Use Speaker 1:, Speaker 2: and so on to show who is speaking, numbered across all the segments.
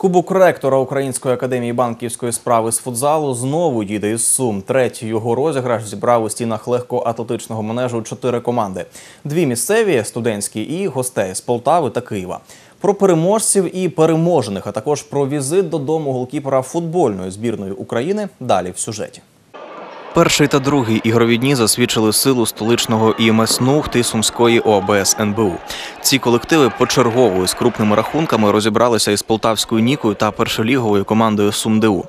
Speaker 1: Кубок ректора Української академії банківської справи з футзалу знову їде із Сум. Третій його розіграш зібрав у стінах легкоатлетичного манежу чотири команди: дві місцеві студентські і гостей з Полтави та Києва. Про переможців і переможених, а також про візит додому голкіпера футбольної збірної України. Далі в сюжеті. Перший та другий ігрові дні засвідчили силу столичного ІМС «Нухт» і Сумської ОАБС НБУ. Ці колективи почергово з крупними рахунками розібралися із полтавською нікою та першоліговою командою СумДУ.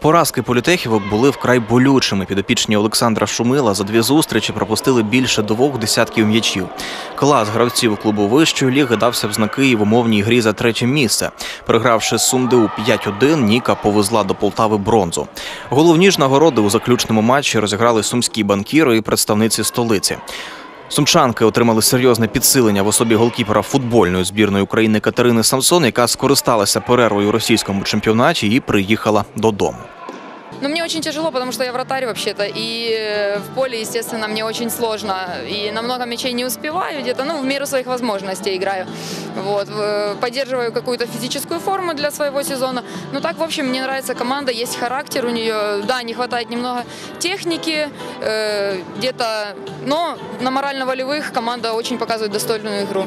Speaker 1: Поразки політехівок були вкрай болючими. Підопічні Олександра Шумила за дві зустрічі пропустили більше двох десятків м'ячів. Клас гравців клубу вищої ліги дався в знаки в умовній грі за третє місце. Програвши з СумДУ 5-1, Ніка повезла до Полтави бронзу. Головні ж нагороди у заключному матчі розіграли сумські банкіри і представниці столиці. Сумчанки отримали серйозне підсилення в особі голкіпера футбольної збірної України Катерини Самсон, яка скористалася перервою у російському чемпіонаті і приїхала додому.
Speaker 2: Ну, мне очень тяжело, потому что я вратарь вообще-то, и э, в поле, естественно, мне очень сложно, и на много мячей не успеваю где-то, ну, в меру своих возможностей играю, вот, э, поддерживаю какую-то физическую форму для своего сезона, ну, так, в общем, мне нравится команда, есть характер у нее, да, не хватает немного техники, э, где-то, но на морально-волевых команда очень показывает достойную игру.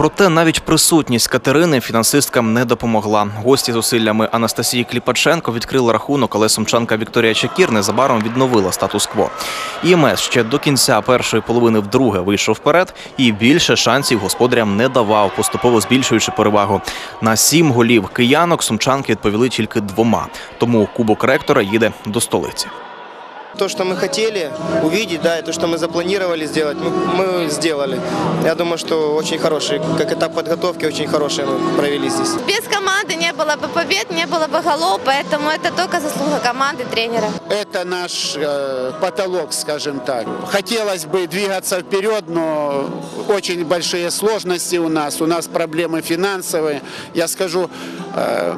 Speaker 1: Проте навіть присутність Катерини фінансисткам не допомогла. Гості зусиллями Анастасії Кліпаченко відкрили рахунок, але сумчанка Вікторія Чекір незабаром відновила статус-кво. ІМС ще до кінця першої половини вдруге вийшов вперед і більше шансів господарям не давав, поступово збільшуючи перевагу. На сім голів киянок сумчанки відповіли тільки двома. Тому кубок ректора їде до столиці.
Speaker 3: То, что мы хотели увидеть, да, и то, что мы запланировали сделать, мы, мы сделали. Я думаю, что очень хороший, как этап подготовки, очень хороший мы провели здесь.
Speaker 4: Без команды не было бы побед, не было бы голов, поэтому это только заслуга команды, тренера.
Speaker 5: Это наш э, потолок, скажем так. Хотелось бы двигаться вперед, но очень большие сложности у нас. У нас проблемы финансовые. Я скажу, э,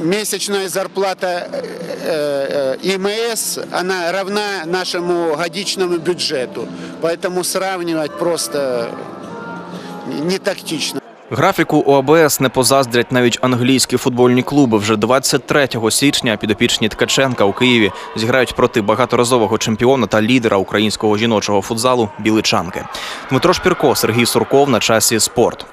Speaker 5: месячная зарплата э, э, ИМС, она равна нашему годичному бюджету. Поэтому сравнивать просто не тактично.
Speaker 1: Графіку ОАБС не позаздрять навіть англійські футбольні клуби. Вже 23 січня підопічні Ткаченка у Києві зіграють проти багаторазового чемпіона та лідера українського жіночого футзалу Біличанки. Дмитро Шпірко, Сергій Сурков на часі спорт.